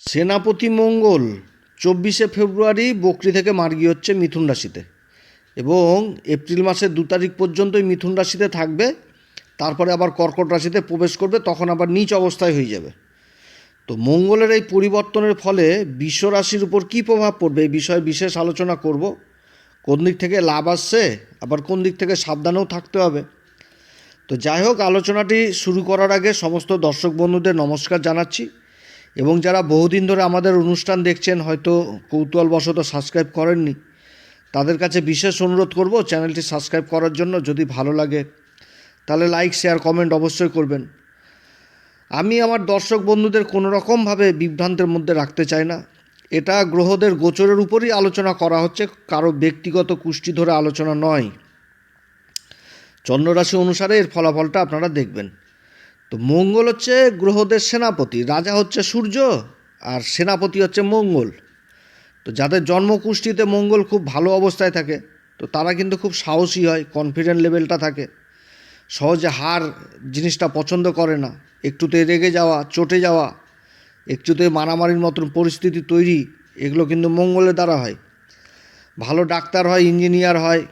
সেনাপতি মঙ্গল চব্বিশে ফেব্রুয়ারি বকরি থেকে মার্গি হচ্ছে মিথুন রাশিতে এবং এপ্রিল মাসের দু তারিখ পর্যন্তই মিথুন রাশিতে থাকবে, তারপরে আবার কর্কট রাশিতে প্রবেশ করবে, তখন আবার নিচ অবস্থায় হয়ে যাবে। তো মঙ্গলের এই পরিবর্তনের ফলে বিশ্ব রাশির উপর কী প্রভাব পড়বে এই বিষয়ে বিশেষ আলোচনা করব। কোন দিক থেকে লাভ আসছে, আবার কোন দিক থেকে সাবধানেও থাকতে হবে। তো যাই হোক, আলোচনাটি শুরু করার আগে সমস্ত দর্শক বন্ধুদের নমস্কার জানাচ্ছি। এবং যারা বহুদিন ধরে আমাদের অনুষ্ঠান দেখছেন, হয়তো কৌতূহলবশত সাবস্ক্রাইব করেননি, তাদের কাছে বিশেষ অনুরোধ করব চ্যানেলটি সাবস্ক্রাইব করার জন্য যদি ভালো লাগে, তাহলে লাইক শেয়ার কমেন্ট অবশ্যই করবেন। আমি আমার দর্শক বন্ধুদের কোনো রকমভাবে বিভ্রান্তের মধ্যে রাখতে চাই না। এটা গ্রহদের গোচরের উপরই আলোচনা করা হচ্ছে, কারও ব্যক্তিগত কুষ্টি ধরে আলোচনা নয়। চন্দ্ররাশি অনুসারে এর ফলাফলটা আপনারা দেখবেন। তো মঙ্গল হচ্ছে গ্রহদের সেনাপতি, রাজা হচ্ছে সূর্য আর সেনাপতি হচ্ছে মঙ্গল। তো যাদের জন্মকুষ্ঠিতে মঙ্গল খুব ভালো অবস্থায় থাকে, তো তারা কিন্তু খুব সাহসী হয় কনফিডেন্ট লেভেলটা থাকে। সহজে হার জিনিসটা পছন্দ করে না, একটুতে রেগে যাওয়া, চটে যাওয়া, একটুতে মারামারির মতন পরিস্থিতি তৈরি, এগুলো কিন্তু মঙ্গলের দ্বারা হয়। ভালো ডাক্তার হয় ইঞ্জিনিয়ার হয়,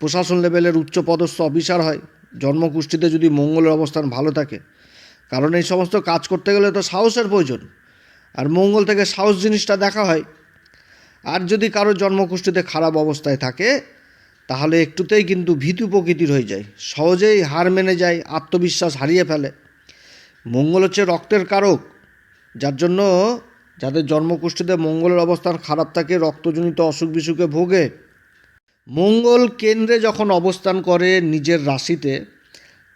প্রশাসন লেভেলের উচ্চপদস্থ অফিসার হয়, জন্মকুষ্ঠিতে যদি মঙ্গলের অবস্থান ভালো থাকে কারণ এই সমস্ত কাজ করতে গেলে তো সাহসের প্রয়োজন। আর মঙ্গল থেকে সাহস জিনিসটা দেখা হয়। আর যদি কারও জন্মকুষ্ঠিতে খারাপ অবস্থায় থাকে, তাহলে একটুতেই কিন্তু ভীতু প্রকৃতির হয়ে যায়। সহজেই হার মেনে যায়, আত্মবিশ্বাস হারিয়ে ফেলে। মঙ্গল হচ্ছে রক্তের কারক। যার জন্য যাদের জন্মকুষ্ঠিতে মঙ্গলের অবস্থান খারাপ থাকে, রক্তজনিত অসুখ বিসুখে ভোগে। মঙ্গল কেন্দ্রে যখন অবস্থান করে নিজের রাশিতে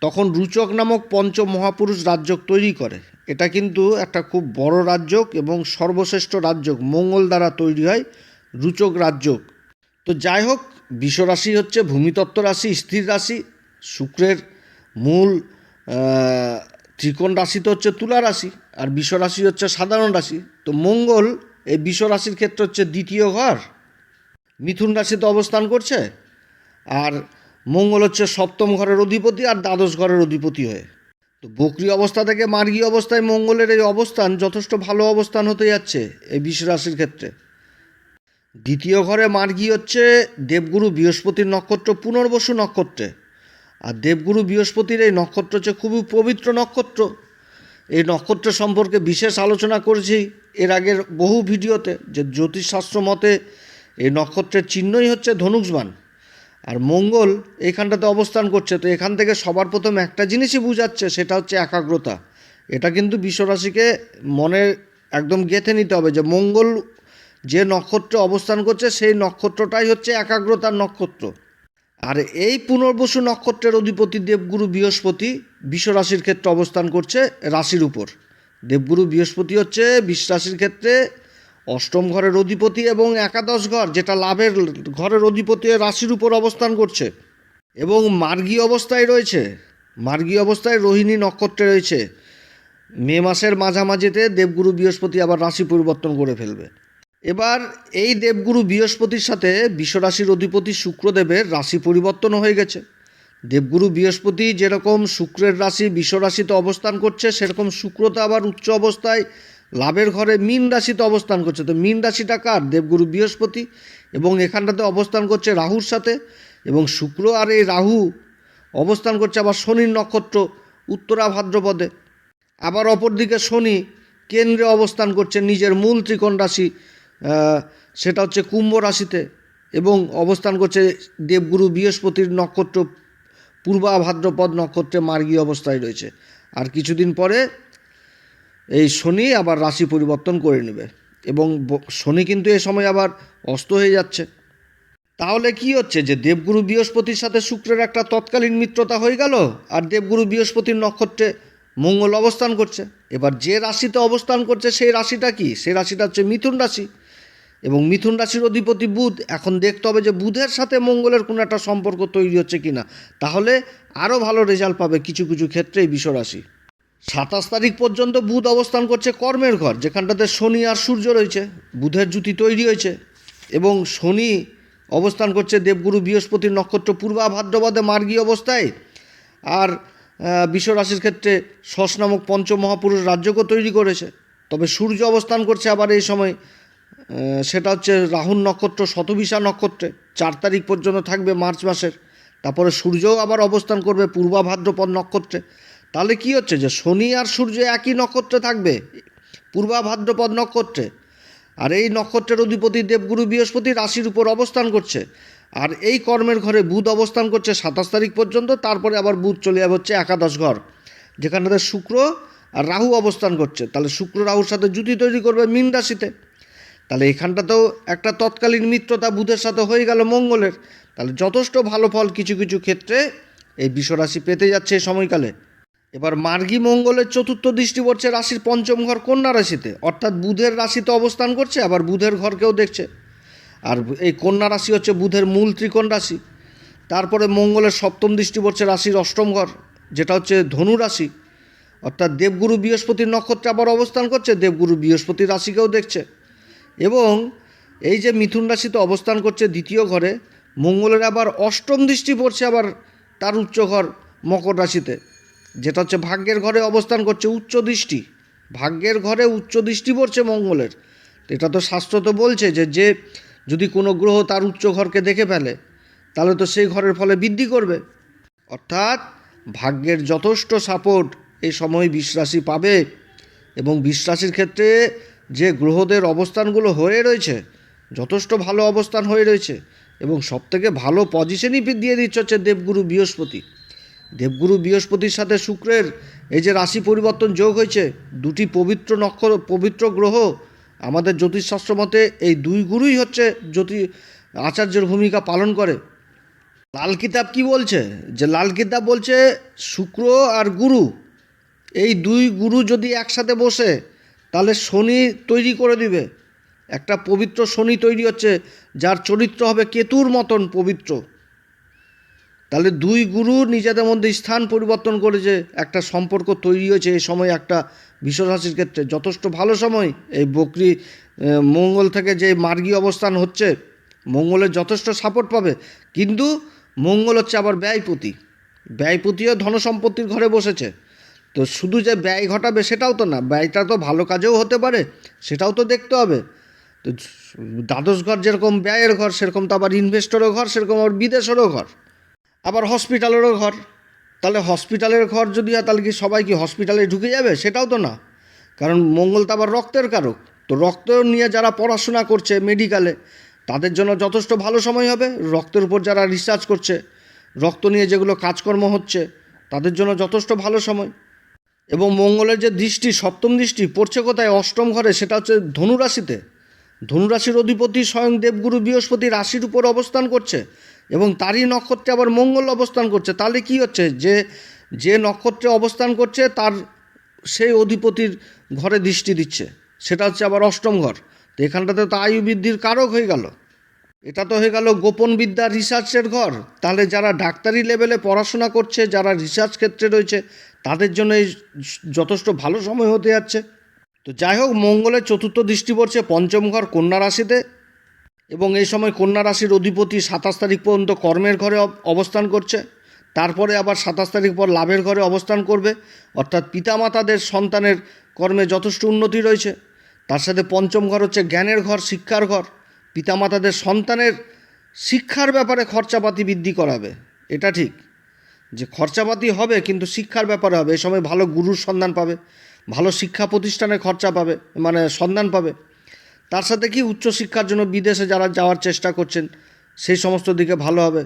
তখন রুচক নামক পঞ্চ মহাপুরুষ রাজ্যক তৈরি করে। এটা কিন্তু একটা খুব বড় রাজ্যক এবং সর্বশ্রেষ্ঠ রাজ্যক মঙ্গল দ্বারা তৈরি হয় রুচক রাজ্যক তো যাই হোক, বিশ্বরাশি হচ্ছে ভূমিতত্ত্ব রাশি, স্থির রাশি, শুক্রের মূল ত্রিকোণ রাশি তো হচ্ছে তুলা রাশি আর বিশ্বরাশি হচ্ছে সাধারণ রাশি। তো মঙ্গল এই বিশ্বরাশির ক্ষেত্রে হচ্ছে দ্বিতীয় ঘর, মিথুন রাশিতে অবস্থান করছে আর মঙ্গল হচ্ছে সপ্তম ঘরের অধিপতি আর দ্বাদশ ঘরের অধিপতি হয়ে। তো বকরি অবস্থা থেকে মার্গী অবস্থায় মঙ্গলের এই অবস্থান যথেষ্ট ভালো অবস্থান হতে যাচ্ছে এই বিষ রাশির ক্ষেত্রে। দ্বিতীয় ঘরে মার্গী হচ্ছে দেবগুরু বৃহস্পতির নক্ষত্র পুনর্বসু নক্ষত্রে। আর দেবগুরু বৃহস্পতির এই নক্ষত্র হচ্ছে খুবই পবিত্র নক্ষত্র। এই নক্ষত্র সম্পর্কে বিশেষ আলোচনা করেছি এর আগের বহু ভিডিওতে যে জ্যোতিষশাস্ত্র মতে এই নক্ষত্রের চিহ্নই হচ্ছে ধনুষবান আর মঙ্গল এইখানটাতে অবস্থান করছে, তো এখান থেকে সবার প্রথম একটা জিনিসই বুঝাচ্ছে, সেটা হচ্ছে একাগ্রতা। এটা কিন্তু বিশ্বরাশিকে মনে একদম গেঁথে নিতে হবে যে মঙ্গল যে নক্ষত্রে অবস্থান করছে, সেই নক্ষত্রটাই হচ্ছে একাগ্রতার নক্ষত্র। আর এই পুনর্বসু নক্ষত্রের অধিপতি দেবগুরু বৃহস্পতি বিশ্বরাশির ক্ষেত্রে অবস্থান করছে রাশির উপর। দেবগুরু বৃহস্পতি হচ্ছে বিষ রাশির ক্ষেত্রে অষ্টম ঘরের অধিপতি এবং একাদশ ঘর, যেটা লাভের ঘরের অধিপতি রাশির উপর অবস্থান করছে। এবং মার্গী অবস্থায় রয়েছে। মার্গী অবস্থায় রোহিণী নক্ষত্রে রয়েছে। মে মাসের মাঝামাঝিতে দেবগুরু বৃহস্পতি আবার রাশি পরিবর্তন করে ফেলবে। এবার এই দেবগুরু বৃহস্পতির সাথে বিশ্বরাশির অধিপতি শুক্রদেবের রাশি পরিবর্তন হয়ে গেছে। দেবগুরু বৃহস্পতি যেরকম শুক্রের রাশি, বিশ্বরাশিতে অবস্থান করছে, সেরকম শুক্রতা আবার উচ্চ অবস্থায় লাভের ঘরে মীন রাশিতে অবস্থান করছে। তো মীন রাশিটা কার? দেবগুরু বৃহস্পতি এবং এখানটাতে অবস্থান করছে রাহুর সাথে এবং শুক্র আর এই রাহু অবস্থান করছে আবার শনির নক্ষত্র উত্তরা ভাদ্রপদে। আবার অপরদিকে শনি কেন্দ্রে অবস্থান করছে নিজের মূল ত্রিকোণ রাশি সেটা হচ্ছে কুম্ভ রাশিতে এবং অবস্থান করছে দেবগুরু বৃহস্পতির নক্ষত্র, পূর্বা ভাদ্রপদ নক্ষত্রে মার্গী অবস্থায় রয়েছে। আর কিছুদিন পরে এই শনি আবার রাশি পরিবর্তন করে নেবে এবং শনি কিন্তু এ সময় আবার অস্ত হয়ে যাচ্ছে। তাহলে কি হচ্ছে যে দেবগুরু বৃহস্পতির সাথে শুক্রের একটা তৎকালীন মিত্রতা হয়ে গেল আর দেবগুরু বৃহস্পতির নক্ষত্রে মঙ্গল অবস্থান করছে। এবার যে রাশিতে অবস্থান করছে সেই রাশিটা কি? সেই রাশিটা হচ্ছে মিথুন রাশি। এবং মিথুন রাশির অধিপতি বুধ, এখন দেখতে হবে যে বুধের সাথে মঙ্গলের কোনো একটা সম্পর্ক তৈরি হচ্ছে কিনা। তাহলে আরও ভালো রেজাল্ট পাবে কিছু কিছু ক্ষেত্রে এই বিশ্বরাশি। সাতাশ তারিখ পর্যন্ত বুধ অবস্থান করছে কর্মের ঘর, যেখানটাতে শনি আর সূর্য রয়েছে, বুধের জুতি তৈরি হয়েছে, এবং শনি অবস্থান করছে দেবগুরু বৃহস্পতির নক্ষত্র পূর্বা ভাদ্রপদে মার্গী অবস্থায়, আর বিশ্বরাশির ক্ষেত্রে শস নামক পঞ্চমহাপুরুষ রাজ্যকে তৈরি করেছে, তবে সূর্য অবস্থান করছে আবার এই সময় সেটা হচ্ছে রাহুল নক্ষত্র, শতবিশা নক্ষত্রে, চার তারিখ পর্যন্ত থাকবে মার্চ মাসের, তারপরে সূর্যও আবার অবস্থান করবে পূর্বা ভাদ্রপদ নক্ষত্রে তাহলে কি হচ্ছে যে শনি আর সূর্য একই নক্ষত্রে থাকবে? পূর্বা ভাদ্রপদ নক্ষত্রে। আর এই নক্ষত্রের অধিপতি দেবগুরু বৃহস্পতি রাশির উপর অবস্থান করছে। আর এই কর্মের ঘরে বুধ অবস্থান করছে সাতাশ তারিখ পর্যন্ত, তারপরে আবার বুধ চলে যাবে হচ্ছে একাদশ ঘর, যেখানে শুক্র আর রাহু অবস্থান করছে। তাহলে শুক্র রাহুর সাথে জুতি তৈরি করবে মীন রাশিতে। তাহলে এখানটাতেও একটা তৎকালীন মিত্রতা বুধের সাথে হয়ে গেল মঙ্গলের। তাহলে যথেষ্ট ভালো ফল কিছু কিছু ক্ষেত্রে এই বিশ্বরাশি পেতে যাচ্ছে এই সময়কালে। এবার মার্গী মঙ্গলের চতুর্থ দৃষ্টি পড়ছে রাশির পঞ্চম ঘর কন্যা রাশিতে। অর্থাৎ বুধের রাশিতে অবস্থান করছে, আবার বুধের ঘরকেও দেখছে। আর এই কন্যা রাশি হচ্ছে বুধের মূল ত্রিকোণ রাশি। তারপরে মঙ্গলের সপ্তম দৃষ্টি পড়ছে রাশির অষ্টম ঘর, যেটা হচ্ছে ধনু রাশি। অর্থাৎ দেবগুরু বৃহস্পতির নক্ষত্রে আবার অবস্থান করছে, দেবগুরু বৃহস্পতি রাশিকেও দেখছে। এবং এই যে মিথুন রাশিতে অবস্থান করছে দ্বিতীয় ঘরে, মঙ্গলের আবার অষ্টম দৃষ্টি পড়ছে আবার তার উচ্চ ঘর মকর রাশিতে। যেটা হচ্ছে ভাগ্যের ঘরে অবস্থান করছে, উচ্চ দৃষ্টি। ভাগ্যের ঘরে উচ্চ দৃষ্টি পড়ছে মঙ্গলের। এটা তো শাস্ত্র তো বলছে যে যে যদি কোনো গ্রহ তার উচ্চ ঘরকে দেখে ফেলে, তাহলে তো সেই ঘরের ফলে বৃদ্ধি করবে। অর্থাৎ ভাগ্যের যথেষ্ট সাপোর্ট এই সময় বিশ্বাসী পাবে এবং বিশ্বাসীর ক্ষেত্রে যে গ্রহদের অবস্থানগুলো হয়ে রয়েছে, যথেষ্ট ভালো অবস্থান হয়ে রয়েছে এবং সবথেকে ভালো পজিশনই দিয়ে দিচ্ছে হচ্ছে দেবগুরু বৃহস্পতি। দেবগুরু বৃহস্পতির সাথে শুক্রের এই যে রাশি পরিবর্তন যোগ হয়েছে, দুটি পবিত্র নক্ষত্র, পবিত্র গ্রহ, আমাদের জ্যোতিষশাস্ত্র মতে এই দুই গুরুই হচ্ছে জ্যোতি, আচার্যের ভূমিকা পালন করে। লাল কিতাব কি বলছে? যে লাল কিতাব বলছে শুক্র আর গুরু, এই দুই গুরু যদি একসাথে বসে, তাহলে শনি তৈরি করে দিবে। একটা পবিত্র শনি তৈরি হচ্ছে, যার চরিত্র হবে কেতুর মতন পবিত্র। তাহলে দুই গুরু নিজেদের মধ্যে স্থান পরিবর্তন করেছে একটা সম্পর্ক তৈরি হয়েছে, এই সময় একটা বিশ্বরাশির ক্ষেত্রে। যথেষ্ট ভালো সময়। এই বকরি মঙ্গল থেকে যে মার্গী অবস্থান হচ্ছে, মঙ্গলের যথেষ্ট সাপোর্ট পাবে। কিন্তু মঙ্গল হচ্ছে আবার ব্যয়পতি। ব্যয়পতিও ধনসম্পত্তির ঘরে বসেছে। তো শুধু যে ব্যয় ঘটাবে সেটাও তো না, ব্যয়টা তো ভালো কাজেও হতে পারে, সেটাও তো দেখতে হবে। তো দ্বাদশ ঘর যেরকম ব্যয়ের ঘর, সেরকম তো আবার ইনভেস্টরও ঘর, সেরকম আবার বিদেশেরও ঘর। আবার হসপিটালেরও ঘর। তাহলে হসপিটালের ঘর যদি হয় তাহলে কি সবাই কি হসপিটালে ঢুকে যাবে? সেটাও তো না। কারণ মঙ্গল তো আবার রক্তের কারক। তো রক্ত নিয়ে যারা পড়াশোনা করছে মেডিকেলে তাদের জন্য যথেষ্ট ভালো সময় হবে। রক্তের উপর যারা রিসার্চ করছে, রক্ত নিয়ে যেগুলো কাজকর্ম হচ্ছে, তাদের জন্য যথেষ্ট ভালো সময়। এবং মঙ্গলের যে দৃষ্টি, সপ্তম দৃষ্টি, পড়ছে কোথায়? অষ্টম ঘরে, সেটা হচ্ছে ধনুরাশিতে। ধনুরাশির অধিপতি স্বয়ং দেবগুরু বৃহস্পতি রাশির উপর অবস্থান করছে। এবং তারই নক্ষত্রে আবার মঙ্গল অবস্থান করছে। তাহলে কি হচ্ছে? যে যে নক্ষত্রে অবস্থান করছে, তার সেই অধিপতির ঘরে দৃষ্টি দিচ্ছে। সেটা হচ্ছে আবার অষ্টম ঘর। তো এখানটাতে তো আয়ু বৃদ্ধির কারক হয়ে গেল। এটা তো হয়ে গেল গোপন বিদ্যা রিসার্চের ঘর। তাহলে যারা ডাক্তারি লেভেলে পড়াশোনা করছে, যারা রিসার্চ ক্ষেত্রে রয়েছে, তাদের জন্য এই যথেষ্ট ভালো সময় হতে যাচ্ছে। তো যাই হোক, মঙ্গলের চতুর্থ দৃষ্টি পড়ছে পঞ্চম ঘর, কন্যা রাশিতে। এবং এই সময় কন্যা রাশির অধিপতি সাতাশ তারিখ পর্যন্ত কর্মের ঘরে অব- অবস্থান করছে। তারপরে আবার সাতাশ তারিখ পর লাভের ঘরে অবস্থান করবে। অর্থাৎ পিতামাতাদের সন্তানের কর্মে যথেষ্ট উন্নতি রয়েছে। তার সাথে পঞ্চম ঘর হচ্ছে জ্ঞানের ঘর, শিক্ষার ঘর। পিতামাতাদের সন্তানের শিক্ষার ব্যাপারে খরচাপাতি বৃদ্ধি করাবে। এটা ঠিক। যে খরচাপাতি হবে, কিন্তু শিক্ষার ব্যাপারে হবে। এ সময় ভালো গুরুর সন্ধান পাবে, ভালো শিক্ষা প্রতিষ্ঠানে খরচা পাবে মানে সন্ধান পাবে। তার সাথে কি উচ্চশিক্ষার জন্য বিদেশে যারা যাওয়ার চেষ্টা করছেন, সেই সমস্ত দিকে ভালো হবে?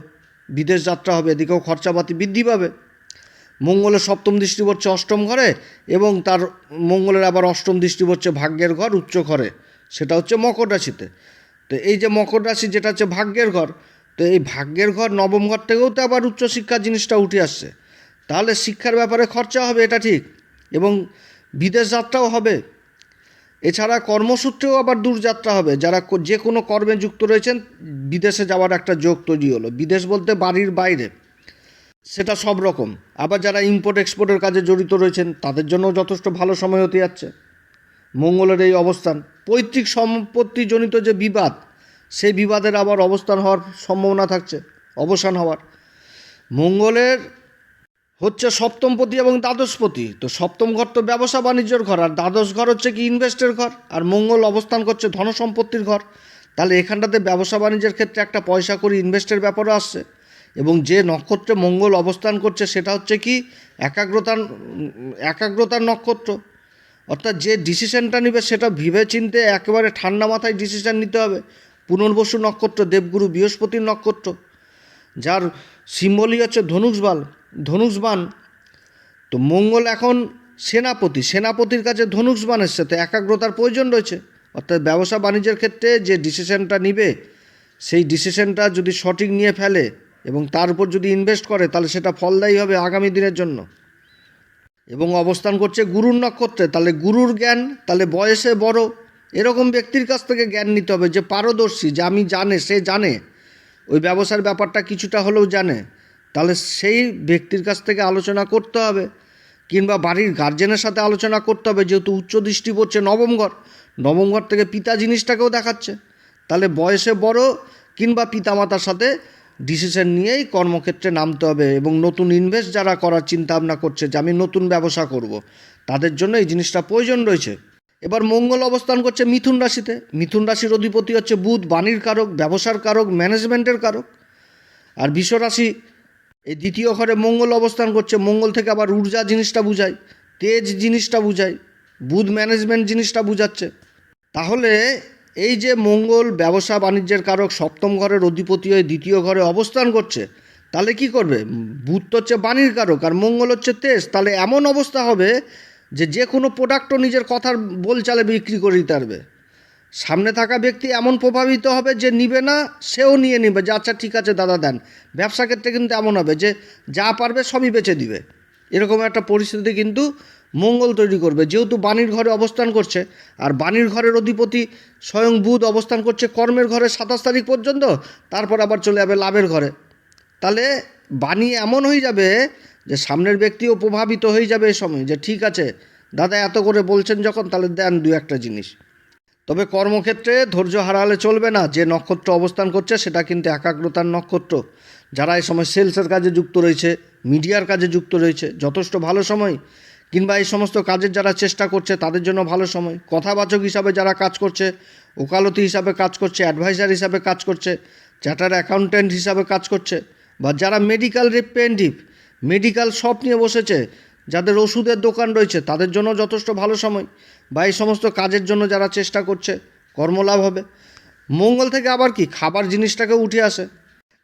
বিদেশ যাত্রা হবে, এদিকেও খরচাপাতি বৃদ্ধি পাবে। মঙ্গলের সপ্তম দৃষ্টি পড়ছে অষ্টম ঘরে এবং তার মঙ্গলের আবার অষ্টম দৃষ্টি পড়ছে ভাগ্যের ঘর উচ্চ ঘরে। সেটা হচ্ছে মকর রাশিতে। তো এই যে মকর রাশি, যেটা হচ্ছে ভাগ্যের ঘর, তো এই ভাগ্যের ঘর নবম ঘর থেকেও তো আবার উচ্চশিক্ষার জিনিসটা উঠে আসছে। তাহলে শিক্ষার ব্যাপারে খরচা হবে, এটা ঠিক। এবং বিদেশ যাত্রাও হবে এছাড়া কর্মসূত্রেও আবার দূরযাত্রা হবে। যারা যে কোনো কর্মে যুক্ত রয়েছেন, বিদেশে যাওয়ার একটা যোগ তৈরি হলো। বিদেশ বলতে বাড়ির বাইরে। সেটা সব রকম। আবার যারা ইম্পোর্ট এক্সপোর্টের কাজে জড়িত রয়েছেন, তাদের জন্য যথেষ্ট ভালো সময় হতে যাচ্ছে। মঙ্গলের এই অবস্থান। পৈতৃক সম্পত্তিজনিত যে বিবাদ, সেই বিবাদের আবার অবস্থান হওয়ার সম্ভাবনা থাকছে, অবসান হওয়ার। মঙ্গলের হচ্ছে সপ্তমপতি এবং দ্বাদশপতি। তো সপ্তম ঘর তো ব্যবসা বাণিজ্যর ঘর, আর দ্বাদশ ঘর হচ্ছে কি ইনভেস্টের ঘর, আর মঙ্গল অবস্থান করছে ধন সম্পত্তির ঘর। তাহলে এখানটাতে ব্যবসা বাণিজ্যের ক্ষেত্রে একটা পয়সা করে ইনভেস্টের ব্যাপারও আসছে। এবং যে নক্ষত্রে মঙ্গল অবস্থান করছে সেটা হচ্ছে কি একাগ্রতার একাগ্রতার নক্ষত্র। অর্থাৎ যে ডিসিশনটা নেবে সেটা ভেবে চিনতে একেবারে ঠান্ডা মাথায় ডিসিশন নিতে হবে। পুনর্বসু নক্ষত্র, দেবগুরু বৃহস্পতির নক্ষত্র, যার সিম্বলই হচ্ছে ধনুষবাল ধনুষবান তো মঙ্গল এখন সেনাপতি, সেনাপতির কাছে ধনুষবান এসছে, তো একাগ্রতার প্রয়োজন রয়েছে। অর্থাৎ ব্যবসা বাণিজ্যের ক্ষেত্রে যে ডিসিশনটা নিবে, সেই ডিসিশনটা যদি সঠিক নিয়ে ফেলে এবং তার উপর যদি ইনভেস্ট করে, তাহলে সেটা ফলদায়ী হবে আগামী দিনের জন্য। এবং অবস্থান করছে গুরুর নক্ষত্রে, তাহলে গুরুর জ্ঞান, তাহলে বয়সে বড়। এরকম ব্যক্তির কাছ থেকে জ্ঞান নিতে হবে যে পারদর্শী, যে আমি জানে, সে জানে। ওই ব্যবসার ব্যাপারটা কিছুটা হলেও জানে। তাহলে সেই ব্যক্তির কাছ থেকে আলোচনা করতে হবে, কিংবা বাড়ির গার্জেনের সাথে আলোচনা করতে হবে, যেহেতু উচ্চ দৃষ্টি পড়ছে নবম ঘর নবম ঘর থেকে পিতা জিনিসটাকেও দেখাচ্ছে। তাহলে বয়সে বড়, কিংবা পিতামাতার সাথে ডিসিশন নিয়েই কর্মক্ষেত্রে নামতে হবে, এবং নতুন ইনভেস্ট যারা করার চিন্তা ভাবনা করছে যে আমি নতুন ব্যবসা করব। তাদের জন্য এই জিনিসটা প্রয়োজন রয়েছে। এবার মঙ্গল অবস্থান করছে মিথুন রাশিতে। মিথুন রাশির অধিপতি হচ্ছে বুধ, বাণীর কারক, ব্যবসার কারক ম্যানেজমেন্টের কারক। আর বিশ্ব রাশি এই দ্বিতীয় ঘরে মঙ্গল অবস্থান করছে, মঙ্গল থেকে আবার ঊর্জা জিনিসটা বুঝায়, তেজ জিনিসটা বুঝায়, বুধ ম্যানেজমেন্ট জিনিসটা বুঝাচ্ছে। তাহলে এই যে মঙ্গল ব্যবসা বাণিজ্যের কারক সপ্তম ঘরের অধিপতি হয়ে দ্বিতীয় ঘরে অবস্থান করছে, তাহলে কি করবে? বুধ তো হচ্ছে বাণীর কারক আর মঙ্গল হচ্ছে তেজ, তাহলে এমন অবস্থা হবে যে যে কোনো প্রোডাক্টও নিজের কথার বলচালে বিক্রি করে দিতে পারবে। সামনে থাকা ব্যক্তি এমন প্রভাবিত হবে যে নিবে না, সেও নিয়ে নিবে। যে আচ্ছা ঠিক আছে, দাদা, দেন। ব্যবসা ক্ষেত্রে কিন্তু এমন হবে যে যা পারবে সবই বেচে দিবে। এরকম একটা পরিস্থিতি কিন্তু মঙ্গল তৈরি করবে। যেহেতু বাণীর ঘরে অবস্থান করছে, আর বাণীর ঘরের অধিপতি স্বয়ং বুধ অবস্থান করছে কর্মের ঘরে সাতাশ তারিখ পর্যন্ত, তারপর আবার চলে যাবে লাভের ঘরে। তাহলে বাণী এমন হয়ে যাবে যে সামনের ব্যক্তিও প্রভাবিত হয়ে যাবে এই সময় যে, ঠিক আছে, দাদা এত করে বলছেন যখন, তাহলে দেন দু একটা জিনিস। তবে কর্মক্ষেত্রে ধৈর্য হারালে চলবে না, যে নক্ষত্র অবস্থান করছে সেটা কিন্তু একাগ্রতার নক্ষত্র। যারা এই সময় সেলসের কাজে যুক্ত রয়েছে, মিডিয়ার কাজে যুক্ত রয়েছে, যথেষ্ট ভালো সময়, কিংবা এই সমস্ত কাজের যারা চেষ্টা করছে তাদের জন্য ভালো সময়। কথাবাচক হিসাবে যারা কাজ করছে, ওকালতি হিসাবে কাজ করছে অ্যাডভাইজার হিসাবে কাজ করছে, চার্টার অ্যাকাউন্ট্যান্ট হিসাবে কাজ করছে, বা যারা মেডিকেল রিপ্রেজেন্টেটিভ, মেডিকেল শপ নিয়ে বসেছে যাদের ওষুধের দোকান রয়েছে, তাদের জন্য যথেষ্ট ভালো সময়। বা এই সমস্ত কাজের জন্য যারা চেষ্টা করছে, কর্মলাভ হবে। মঙ্গল থেকে আবার কি? খাবার জিনিসটাকে উঠে আসে।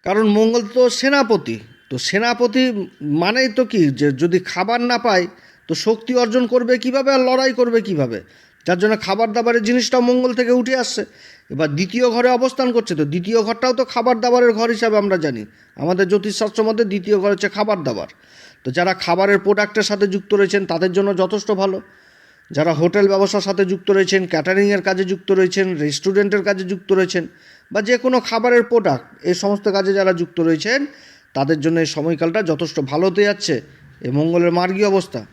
কারণ মঙ্গল তো সেনাপতি। তো সেনাপতি মানেই তো কি? যে যদি খাবার না পায়, তো শক্তি অর্জন করবে কীভাবে আর লড়াই করবে কীভাবে? যার জন্য খাবার দাবারের জিনিসটাও মঙ্গল থেকে উঠে আসছে। এবার দ্বিতীয় ঘরে অবস্থান করছে, তো দ্বিতীয় ঘরটাও তো খাবার দাবারের ঘর হিসাবে আমরা জানি। আমাদের জ্যোতিষশাস্ত্র মধ্যে দ্বিতীয় ঘর হচ্ছে খাবার দাবার তো যারা খাবারের প্রোডাক্টের সাথে যুক্ত রয়েছেন, তাদের জন্য যথেষ্ট ভালো। যারা হোটেল ব্যবসার সাথে যুক্ত রয়েছেন, ক্যাটারিংয়ের কাজে যুক্ত রয়েছেন, রেস্টুরেন্টের কাজে যুক্ত রয়েছেন, বা যে কোনো খাবারের প্রোডাক্ট, এই সমস্ত কাজে যারা যুক্ত রয়েছেন, তাদের জন্য এই সময়কালটা যথেষ্ট ভালো হতে যাচ্ছে। এই মঙ্গলের মার্গীয় অবস্থা।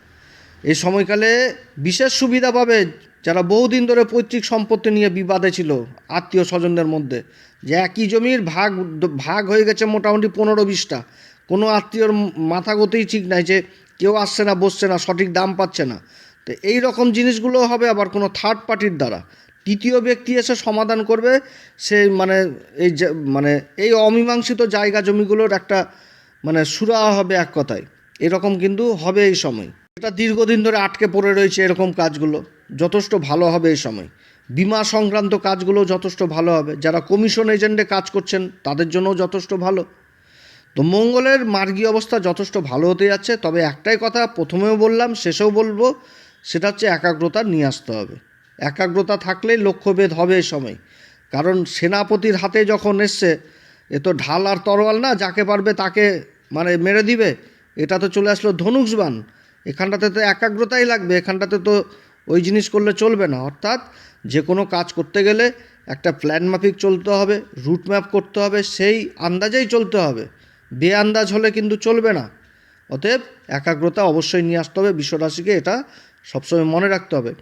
এই সময়কালে বিশেষ সুবিধা পাবে যারা বহুদিন ধরে পৈতৃক সম্পত্তি নিয়ে বিবাদে ছিল, আত্মীয় স্বজনদের মধ্যে। যে একই জমির ভাগ ভাগ হয়ে গেছে মোটামুটি পনেরো বিশটা কোনো আত্মীয়র মাথা গতেই ঠিক নাই যে কেউ আসছে না, বসছে না, সঠিক দাম পাচ্ছে না। তো এই রকম জিনিসগুলো হবে আবার কোনো থার্ড পার্টির দ্বারা। তৃতীয় ব্যক্তি এসে সমাধান করবে সে মানে এই মানে এই অমীমাংসিত জায়গা জমিগুলোর একটা মানে সুরাহা হবে এক কথায়। এরকম কিন্তু হবে এই সময়। এটা দীর্ঘদিন ধরে আটকে পড়ে রয়েছে এরকম কাজগুলো। যথেষ্ট ভালো হবে এই সময়। বিমা সংক্রান্ত কাজগুলো যথেষ্ট ভালো হবে। যারা কমিশন এজেন্টে কাজ করছেন, তাদের জন্যও যথেষ্ট ভালো। তো মঙ্গলের মার্গীয় অবস্থা যথেষ্ট ভালো হতে যাচ্ছে, তবে একটাই কথা প্রথমেও বললাম, শেষেও বলব, সেটা হচ্ছে একাগ্রতা নিয়ে আসতে হবে। একাগ্রতা থাকলে লক্ষ্যভেদ হবে এই সময়। কারণ সেনাপতির হাতে যখন এসছে, এ তো ঢাল আর তরোয়াল না, যাকে পারবে তাকে মানে মেরে দিবে, এটা তো চলে আসলো ধনুষবান এখানটাতে তো একাগ্রতাই লাগবে, এখানটাতে তো ওই জিনিস করলে চলবে না। অর্থাৎ যে কোনো কাজ করতে গেলে একটা প্ল্যান মাফিক চলতে হবে, রুট ম্যাপ করতে হবে, সেই আন্দাজেই চলতে হবে। বে আন্দাজ হলে কিন্তু চলবে না। অতএব একাগ্রতা অবশ্যই নিয়ে আসতে হবে। বিশ্বরাশিকে এটা সবসময় মনে রাখতে হবে।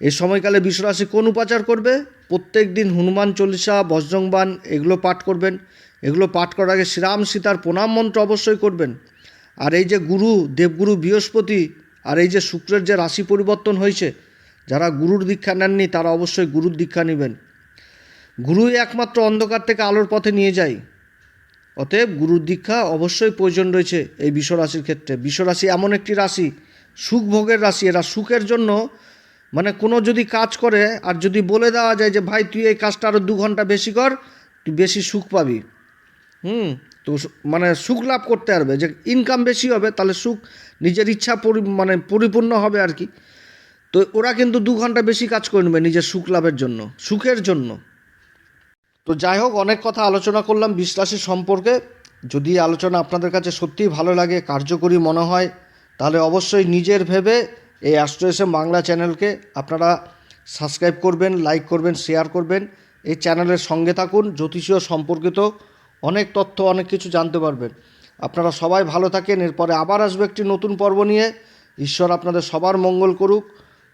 এই সময়কালে বিশ্বরাশি কোন উপাচার করবে? প্রত্যেক দিন হনুমান চল্লিশা বজ্রংবান এগুলো পাঠ করবেন। এগুলো পাঠ করার আগে শ্রীরাম সীতার প্রণাম মন্ত্র অবশ্যই করবেন। আর এই যে গুরু, দেবগুরু বৃহস্পতি, আর এই যে শুক্রের যে রাশি পরিবর্তন হয়েছে, যারা গুরুর দীক্ষা নেননি তারা অবশ্যই গুরুর দীক্ষা নেবেন। গুরুই একমাত্র অন্ধকার থেকে আলোর পথে নিয়ে যায়। অতএব গুরুর দীক্ষা অবশ্যই প্রয়োজন রয়েছে এই বিশ্বরাশির ক্ষেত্রে। বিশ্বরাশি এমন একটি রাশি, সুখ ভোগের রাশি। এরা সুখের জন্য মানে কোনো যদি কাজ করে আর যদি বলে দেওয়া যায় যে, ভাই, তুই এই কাজটা আরও দু ঘণ্টা বেশি কর, তুই বেশি সুখ পাবি। হুম, তো মানে সুখ লাভ করতে পারবে। যে ইনকাম বেশি হবে, তাহলে সুখ নিজের ইচ্ছা পরি মানে পরিপূর্ণ হবে আর কি। তো ওরা কিন্তু দু ঘণ্টা বেশি কাজ করে নেবে নিজের সুখ লাভের জন্য, সুখের জন্য। তো যাই হোক, অনেক কথা আলোচনা করলাম বিশ্বাসী সম্পর্কে। যদি আলোচনা আপনাদের কাছে সত্যিই ভালো লাগে, কার্যকরী মনে হয়, তাহলে অবশ্যই নিজের ভেবে এই অ্যাস্ট্রোএসএম বাংলা চ্যানেলকে আপনারা সাবস্ক্রাইব করবেন, লাইক করবেন, শেয়ার করবেন। এই চ্যানেলের সঙ্গে থাকুন, জ্যোতিষীয় সম্পর্কিত অনেক তথ্য, অনেক কিছু জানতে পারবেন। আপনারা সবাই ভালো থাকেন, এরপরে আবার আসবে একটি নতুন পর্ব নিয়ে। ঈশ্বর আপনাদের সবার মঙ্গল করুক।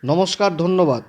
নমস্কার, ধন্যবাদ।